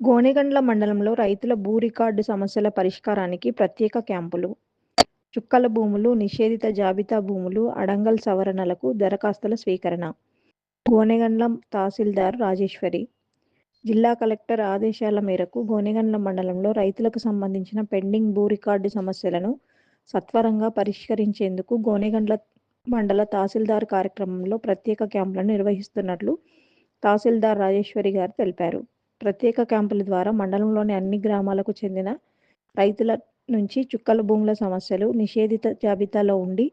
గోనెగండ్ల మండలంలో రైతుల భూ రికార్డు సమస్యల పరిష్కారానికి ప్రత్యేక క్యాంపులు. చుక్కల భూములు నిషేధిత జాబితా భూములు అడంగల్ సవరణలకు దరఖాస్తుల స్వీకరణ. గోనెగండ్ల తహసీల్దార్ రాజేశ్వరి. జిల్లా కలెక్టర్ ఆదేశాల మేరకు గోనెగండ్ల మండలంలో రైతులకు సంబంధించిన పెండింగ్ భూ రికార్డు సమస్యలను సత్వరంగా పరిష్కరించేందుకు గోనెగండ్ల మండల తహసీల్దార్ కార్యక్రమంలో ప్రత్యేక క్యాంపులను నిర్వహిస్తున్నట్లు తహసీల్దార్ రాజేశ్వరి గారు తెలిపారు. ప్రత్యేక క్యాంపుల ద్వారా మండలంలోని అన్ని గ్రామాలకు చెందిన రైతుల నుంచి చుక్కల భూముల సమస్యలు నిషేధిత జాబితాలో ఉండి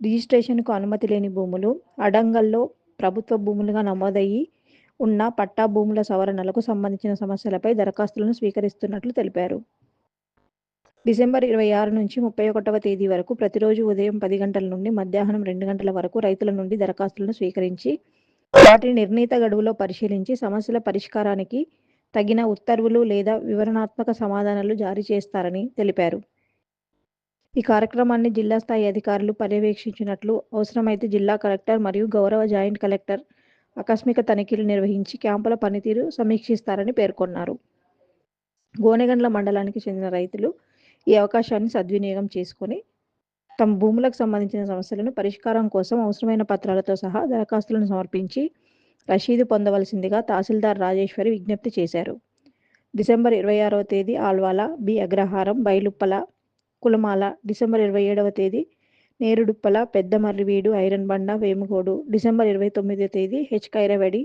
రిజిస్ట్రేషన్కు అనుమతి లేని భూములు అడంగల్లో ప్రభుత్వ భూములుగా నమోదయ్యి ఉన్న పట్టా భూముల సవరణలకు సంబంధించిన సమస్యలపై దరఖాస్తులను స్వీకరిస్తున్నట్లు తెలిపారు. డిసెంబర్ ఇరవై ఆరు నుంచి ముప్పై ఒకటవ తేదీ వరకు ప్రతిరోజు ఉదయం పది గంటల నుండి మధ్యాహ్నం రెండు గంటల వరకు రైతుల నుండి దరఖాస్తులను స్వీకరించి వాటిని నిర్ణీత గడువులో పరిశీలించి సమస్యల పరిష్కారానికి తగిన ఉత్తర్వులు లేదా వివరణాత్మక సమాధానాలు జారీ చేస్తారని తెలిపారు. ఈ కార్యక్రమాన్ని జిల్లా స్థాయి అధికారులు పర్యవేక్షించినట్లు అవసరమైతే జిల్లా కలెక్టర్ మరియు గౌరవ జాయింట్ కలెక్టర్ ఆకస్మిక తనిఖీలు నిర్వహించి క్యాంపుల పనితీరు సమీక్షిస్తారని పేర్కొన్నారు. గోనెగండ్ల మండలానికి చెందిన రైతులు ఈ అవకాశాన్ని సద్వినియోగం చేసుకుని తమ భూములకు సంబంధించిన సమస్యలను పరిష్కారం కోసం అవసరమైన పత్రాలతో సహా దరఖాస్తులను సమర్పించి రశీదు పొందవలసిందిగా తహసీల్దార్ రాజేశ్వరి విజ్ఞప్తి చేశారు. డిసెంబర్ ఇరవై ఆరవ తేదీ ఆల్వాల బి. అగ్రహారం బైలుప్పల కులమాల. డిసెంబర్ ఇరవై ఏడవ తేదీ నేరుడుప్పల పెద్ద మర్రివీడు ఐరన్ బండ వేముగోడు. డిసెంబర్ ఇరవై తొమ్మిదవ తేదీ హెచ్. కైరవడి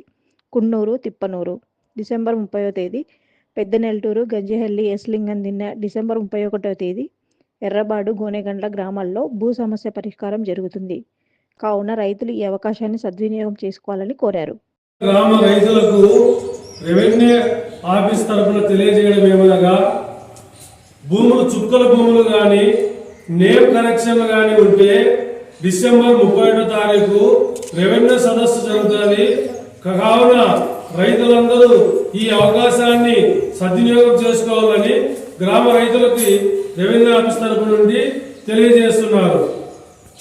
కున్నూరు తిప్పనూరు. డిసెంబర్ ముప్పైవ తేదీ పెద్ద నెల్టూరు గంజిహల్లి ఎస్లింగన్ దిన్న. డిసెంబర్ ముప్పై ఒకటవ తేదీ ఎర్రబాడు గోనెగండ్ల గ్రామాల్లో భూ సమస్య పరిష్కారం జరుగుతుంది. కావున రైతులు ఈ అవకాశాన్ని సద్వినియోగం చేసుకోవాలని కోరారు. గ్రామ రైతులకు రెవెన్యూ ఆఫీస్ తరఫున తెలియజేయడం ఏమనగా భూములు చుక్కల భూములు కానీ నేమ్ కనెక్షన్లు కానీ ఉంటే డిసెంబర్ ముప్పై ఒకటో తారీఖు రెవెన్యూ సదస్సు జరుగుతుంది. కావున రైతులందరూ ఈ అవకాశాన్ని సద్వినియోగం చేసుకోవాలని గ్రామ రైతులకి రెవెన్యూ ఆఫీస్ తరపు నుండి తెలియజేస్తున్నారు.